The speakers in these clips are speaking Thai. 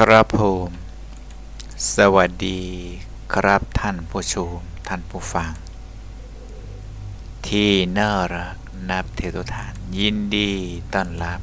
ครับผมสวัสดีครับท่านผู้ชมท่านผู้ฟัง ที่น่ารักนับถือทุทาน ยินดีต้อนรับ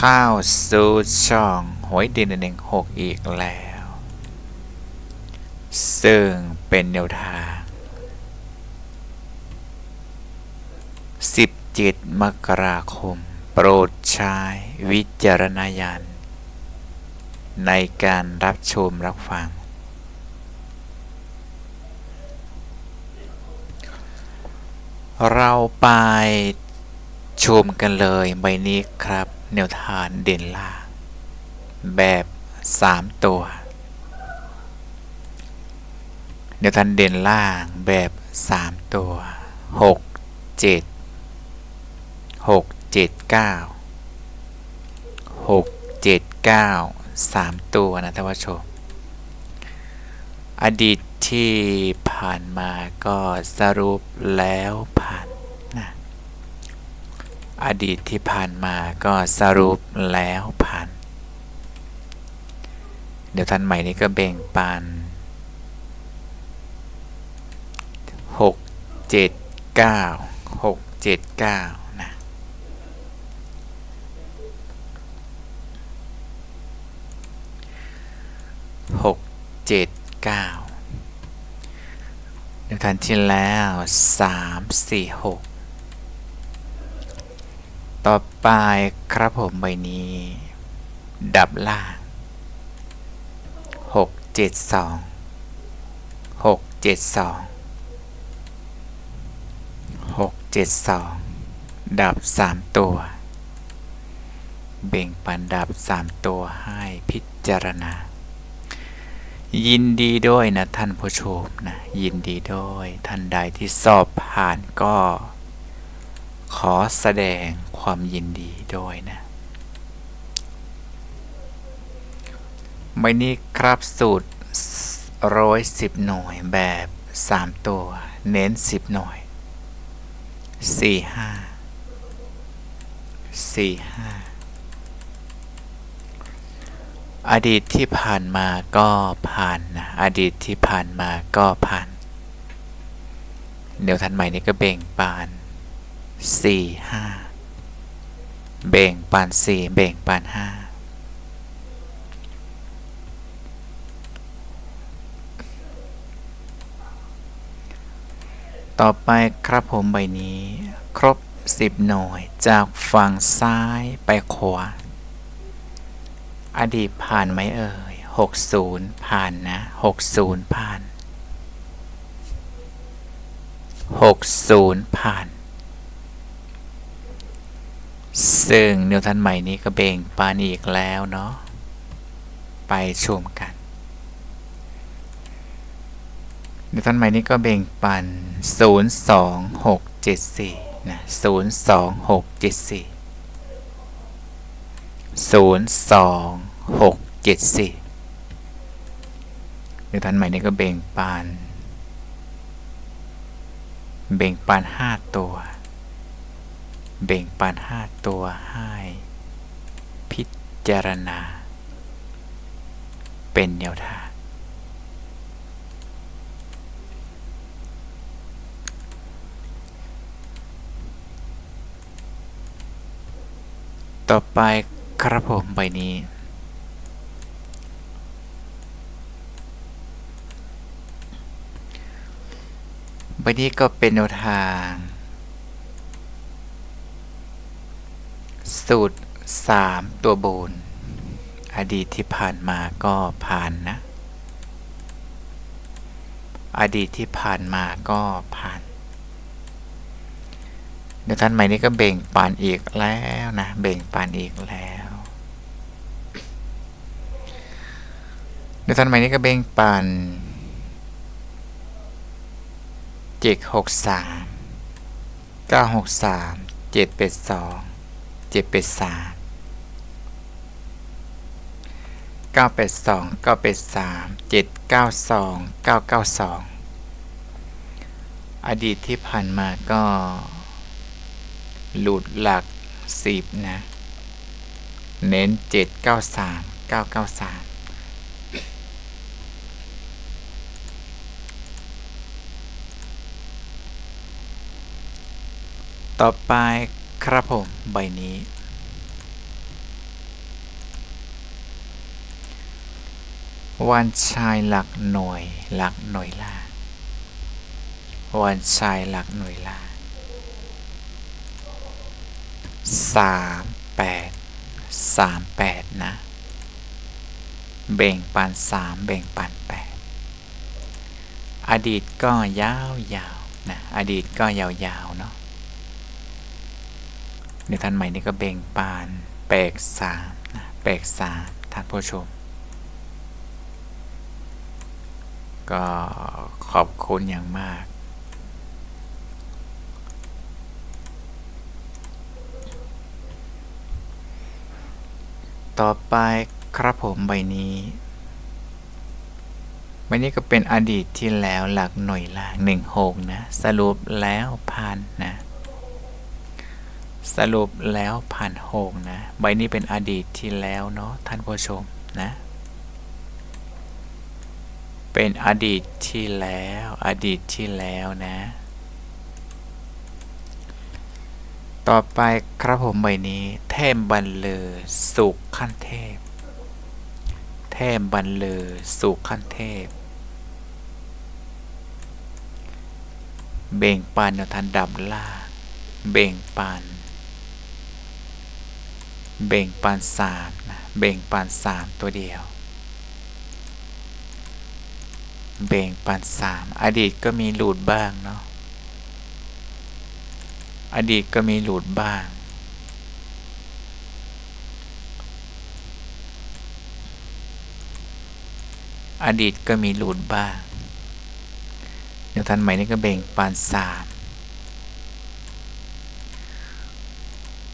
ข้าวสู่ช่องหวยดินหนึ่งหกอีกแล้ว ซึ่งเป็นแนวทาง 17 มกราคม โปรดใช้วิจารณญาณ ในการรับชมรับฟัง เราไปชมกันเลยใบนี้ครับ แนวทางเด่นล่า แบบ 3 ตัว แนวทางเด่นล่างแบบ 3 ตัว 6 7 6 7 9 6 7 9 3 ตัวนะท่านผู้ชม อดีตที่ผ่านมาก็สรุปแล้วผ่านนะอดีตที่ผ่านมาก็สรุปแล้วผ่าน เดี๋ยวท่านใหม่นี้ก็แบ่งปัน6 7 9 6 7 9 7 9ดูทันที่แล้ว 3 4 6 ต่อไปครับผมใบนี้ ดับล่าง 6 7 2 6 7 2 6 7 2 ดับ 3 ตัวเบ่งปันดับ 3 ตัวให้พิจารณา ยินดีด้วยนะท่านผู้ชมนะยินดีด้วยท่านใดที่สอบผ่านก็ ขอแสดงความยินดีด้วยนะใบนี้ครับสูตรร้อยสิบหน่วยแบบสามตัว เน้นสิบหน่วยสี่ห้าสี่ห้า อดีตที่ผ่านมาก็ผ่านนะอดีตที่ผ่านมาก็ผ่าน เดี๋ยวทันใหม่นี้ก็เบ่งปานสี่ห้าเบ่งปานสี่เบ่งปานห้าต่อไปครับผมใบนี้ ครบ 10 หน่วยจากฝั่งซ้ายไปขวา อดีตผ่านไหมเอ่ยหกศูนย์ผ่านนะหกศูนย์ผ่านหกศูนย์ผ่าน ซึ่งนิวทันใหม่นี้ก็เบ่งปานอีกแล้วเนาะ ไปชมกันนิวทันใหม่นี้ก็เบ่งปัน 02674นะ02674 ศูนย์สองหกเจ็ดสี่ศูนย์สองหกเจ็ดสี่เดี๋ยวท่านใหม่นี้ก็เบ่งปาน เบ่งปานห้าตัว เบ่งปานห้าตัวให้พิจารณา เป็นแนวทางต่อไป ครับผมใบนี้ใบนี้ก็เป็นแนวทาง สูตร 3 ตัวบน อดีตที่ผ่านมาก็ผ่านนะ อดีตที่ผ่านมาก็ผ่านเดี๋ยวท่านใหม่นี้ก็เบ่งปานอีกแล้วนะ เบ่งปานอีกแล้ว เดี๋ยวท่านใหม่นี้ก็เบ่งปานเจ็ดหกสามเก้าหกสามเจ็ดเป็ดสองเจ็ดเป็ดสามเก้าเป็ดสองเก้าเป็ดสามเจ็ดเก้าสองเก้าเก้าสองอดีตที่ผ่านมาก็ หลุดหลักสิบนะ เน้นเจ็ดเก้าสามเก้าเก้าสาม ต่อไปครับผมใบนี้ วันชายหลักหน่วย หลักหน่วยล่า วันชายหลักหน่วยล่าสามแปดสามแปดนะเบ่งปันสามเบ่งปันแปดอดีตก็ยาวยาวนะ อดีตก็ยาวๆเนาะ เดี๋ยวท่านใหม่นี่ก็เบ่งปานแปลกสามนะแปลกสามท่านผู้ชม ก็ขอบคุณอย่างมาก ต่อไปครับผมใบนี้ใบนี้ก็เป็นอดีตที่แล้วหลักหน่วยล่างหนึ่งหกนะ สรุปแล้วผ่านนะ สรุปแล้วผ่านหกนะ ใบนี้เป็นอดีตที่แล้วเนาะท่านผู้ชมนะ เป็นอดีตที่แล้ว อดีตที่แล้วนะ ต่อไปครับผมใบนี้ เทมบันเลอสุขขั้นเทพ เทมบันเลอสุขขั้นเทพ เบ่งปันแนวทันดับล่าเบ่งปัน เบ่งปันสามนะเบ่งปันสามตัวเดียว เบ่งปันสามอดีตก็มีหลุดบ้างเนาะอดีตก็มีหลุดบ้าง อดีตก็มีหลุดบ้างเดี๋ยวทันใหม่นี่ก็เบ่งปานสาม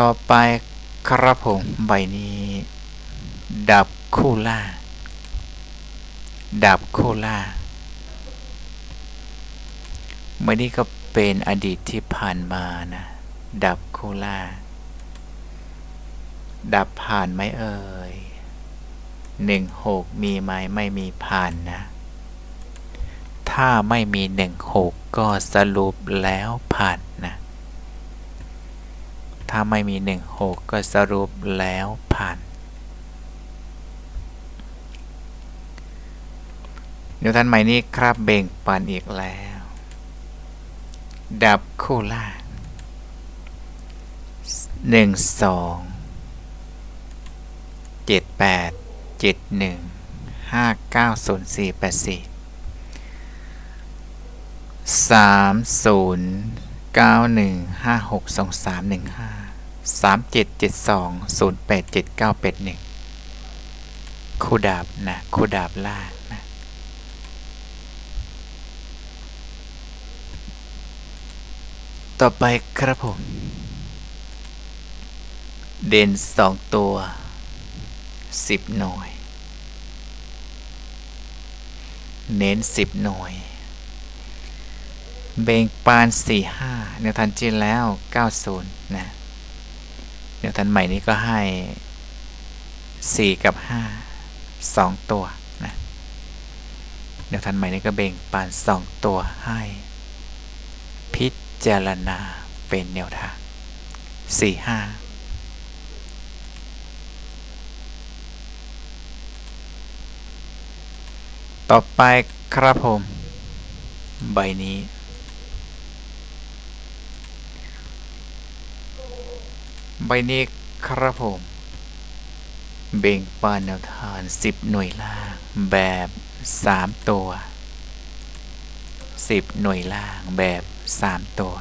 ต่อไป ครับผมใบนี้ ดับคู่ล่า ดับคู่ล่างเมื่อนี้ก็เป็นอดีตที่ผ่านมานะ ดับคู่ล่า ดับผ่านไหมเอ่ยหนึ่งหกมีไหมไม่มีผ่านนะ ถ้าไม่มีหนึ่งหกก็สรุปแล้วผ่าน ถ้าไม่มีหนึ่งหกก็สรุปแล้วผ่านเดี๋ยวท่านใหม่นี้ครับเบ่งปันอีกแล้ว ดับคู่ล่างหนึ่งสองเจ็ดแปดเจ็ดหนึ่งห้าเก้าศูนย์สี่แปดสี่สามศูนย์เก้าหนึ่งห้าหกสองสามหนึ่งห้า สามเจ็ดเจ็ดสองศูนย์แปดเจ็ดเก้าแปดหนึ่งคู่ดาบนะคู่ดาบล่านะต่อไปครับผม เด่นสองตัวสิบหน่วย เน้นสิบหน่วยเบ่งปานสี่ห้าเนวทันจีแล้วเก้าศูนย์นะ นวทันใหม่นี้ก็ให้สี่กับห้าสองตัวนะเนวทันใหม่นี้ก็เบ่งปานสองตัวให้ พิจารณาเป็นแนวทางสี่ห้าต่อไปครับผม ใบนี้ ใบนี้ครับผม เบ่งปานแนวทานสิบหน่วยล่าง แบบสามตัวสิบหน่วยล่างแบบสามตัว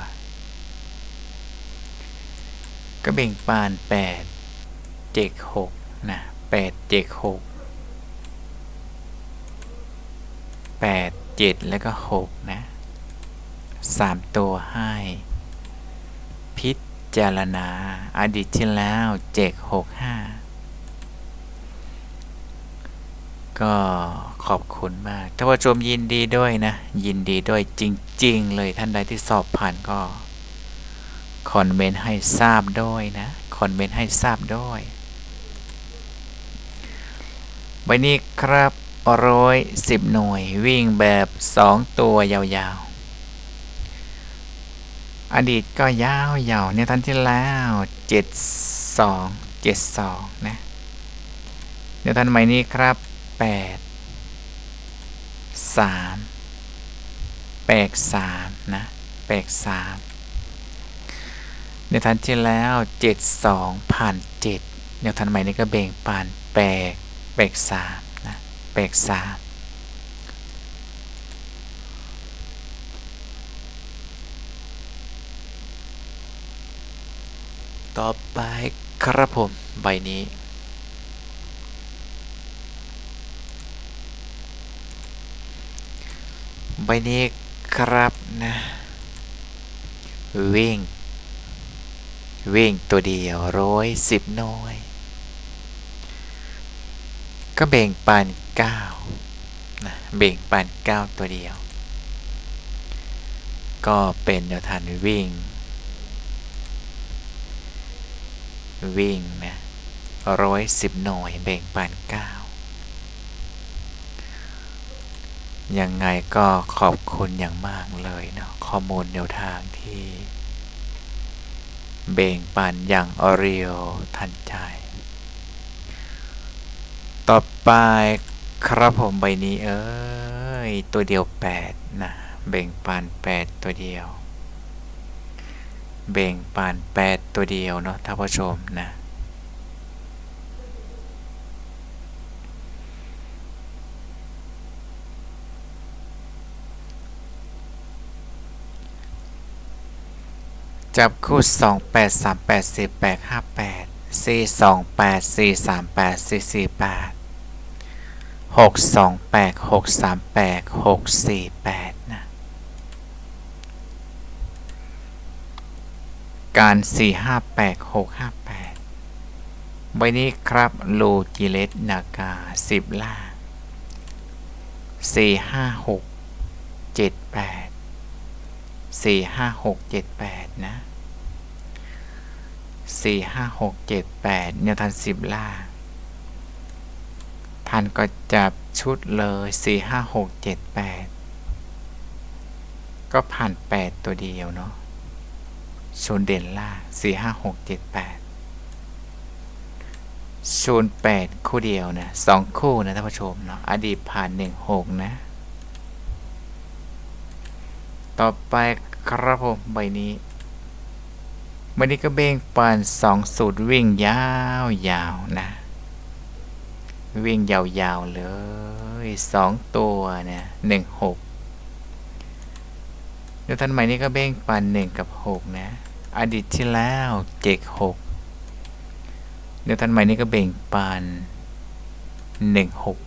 ก็เบ่งปานแปดเจ็กหกนะแปดเจ็กหกแปดเจ็ดแล้วก็หกนะสามตัวให้ จารณาอดีตที่แล้วเจ็กหกห้าก็ขอบคุณมากท่านผู้ชมยินดีด้วยนะ ยินดีด้วยจริง ๆ เลยท่านใดที่สอบผ่านก็คอมเมนต์ให้ทราบด้วยนะคอมเมนต์ให้ทราบด้วยใบนี้ครับร้อยสิบหน่วยวิ่งแบบสองตัวยาวๆ อดีตก็ยาวๆในทันที่แล้วเจ็ดสองเจ็ดสองนะในทันใหม่นี้ครับแปดสามแปดสามนะแปดสามในทันที่แล้วเจ็ดสองผ่านเจ็ดในทันใหม่นี้ก็เบ่งผ่านแปดแปดสามนะแปดสาม ต่อไปครับผมใบนี้ ใบนี้ครับนะ วิ่ง วิ่งตัวเดียวร้อยสิบน่วยก็เบ่งปานเก้านะเบ่งปานเก้าตัวเดียว ก็เป็นแนวทางวิ่ง วิ่งนะร้อยสิบหน่วยเบ่งปานเก้ายังไงก็ขอบคุณอย่างมากเลยเนาะข้อมูลแนวทางที่ เบ่งปันอย่างออริโอทันใจ ต่อไปครับผมใบนี้เอ้ย ตัวเดียว 8 นะ เบ่งปัน 8 ตัวเดียว เบ่งปานแปดตัวเดียวเนาะท่านผู้ชมนะจับคู่ 2 8 3 8 4 8 5 8 4 2 8 4 3 8 4 4 8 6 2 8 6 3 8 6 4 8 การสี่ห้าแปดหกห้าแปดใบนี้ครับลูจิเลตนากาสิบล่าสี่ห้าหกเจ็ดแปดสี่ห้าหกเจ็ดแปดนะสี่ห้าหกเจ็ดแปดเนี่ยทันสิบล่าทันก็จับชุดเลยสี่ห้าหกเจ็ดแปดก็ผ่านแปดตัวเดียวเนาะ ศูนย์เด่นล่าสี่ห้าหกเจ็ดแปดศูนย์แปดคู่เดียวนะสองคู่นะท่านผู้ชมเนาะอดีตผ่านหนึ่งหกนะ ต่อไปครับผมใบนี้ใบนี้ก็เบ่งปานสองสูตรวิ่งยาวยาวนะ วิ่งยาวๆเลยสองตัวเนี่ยหนึ่งหก ดี๋ยวทันใหม่นี้ก็เบ่งปานหนึ่งกับหกนะ อดีตที่แล้วเจ็ดหกเดี๋ยวทันใหม่นี้ก็เบ่งปานหนึ่งหก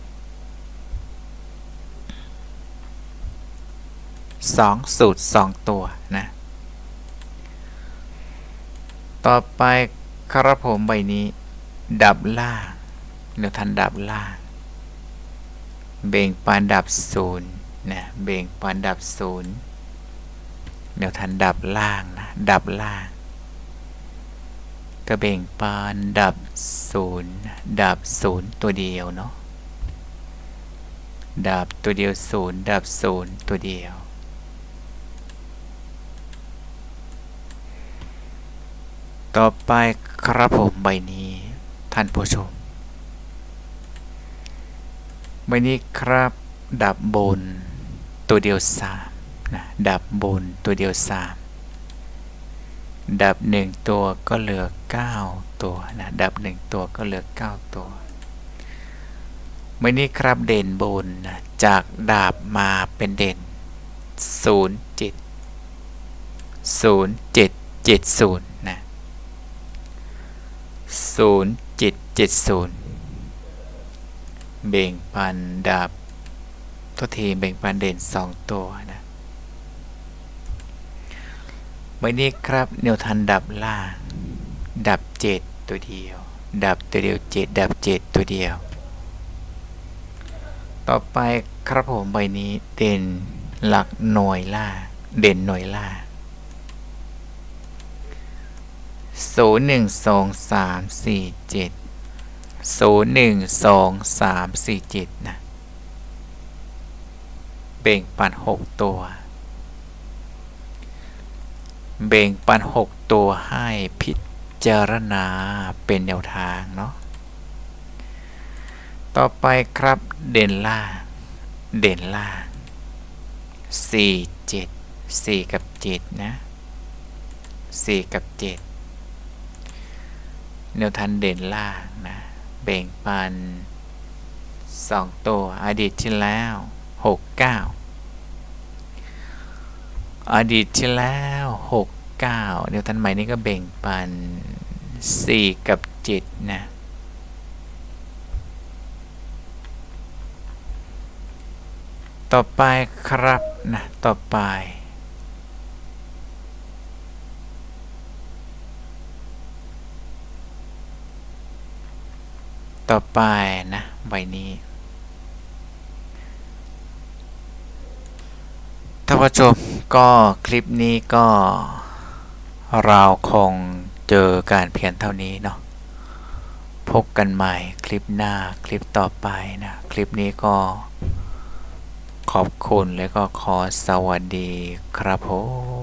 สองสูตรสองตัวนะ ต่อไปครับผมใบนี้ ดับล่างเดี๋ยวทันดับล่าง เบ่งปานดับศูนย์นะ เบ่งปานดับศูนย์ เดี๋ยวทันดับล่างนะ ดับล่างก็เบ่งปานดับศูนย์ดับศูนย์ตัวเดียวเนาะดับตัวเดียวศูนย์ดับศูนย์ตัวเดียว ต่อไปครับผมใบนี้ท่านผู้ชมใบนี้ครับดับบนตัวเดียวสาม นะดับบนตัวเดียวสามดับหนึ่งตัวก็เหลือเก้าตัวนะดับหนึ่งตัวก็เหลือเก้าตัวใบนี้ครับเด่นบนนะจากดาบมาเป็นเด่นศูนย์เจ็ดศูนย์เจ็ดเจ็ดศูนย์นะศูนย์เจ็ดเจ็ดศูนย์เบ่งปันดับทุกทีเบ่งปันเด่นสองตัวนะ ใบนี้ครับเนวทันดับล่าง ดับเจ็ดตัวเดียว ดับตัวเดียวเจ็ดดับเจ็ดตัวเดียว ต่อไปครับผมใบนี้เด่นหลักหน่วยล่า เด่นหน่วยล่าศูนย์หนึ่งสองสามสี่เจ็ดศูนย์หนึ่งสองสามสี่เจ็ดนะเบ่งปันหกตัว เบ่งปันหกตัวให้พิจารณาเป็นแนวทางเนาะต่อไปครับเด่นล่าเด่นล่างสี่เจ็ดสี่กับเจ็ดนะสี่กับเจ็ดแนวทางเด่นล่างนะเบ่งปันสองตัวอดีตที่แล้วหกเก้า อดีตที่แล้วหกเก้าแนวทางใหม่นี้ก็เบ่งปันสี่กับเจ็ดนะ ต่อไปครับนะ ต่อไปต่อไปนะใบนี้ท่านผู้ชม ก็คลิปนี้ก็เราคงเจอการเพียงเท่านี้เนาะพบกันใหม่คลิปหน้าคลิปต่อไปนะ คลิปนี้ก็ขอบคุณและก็ขอสวัสดีครับผม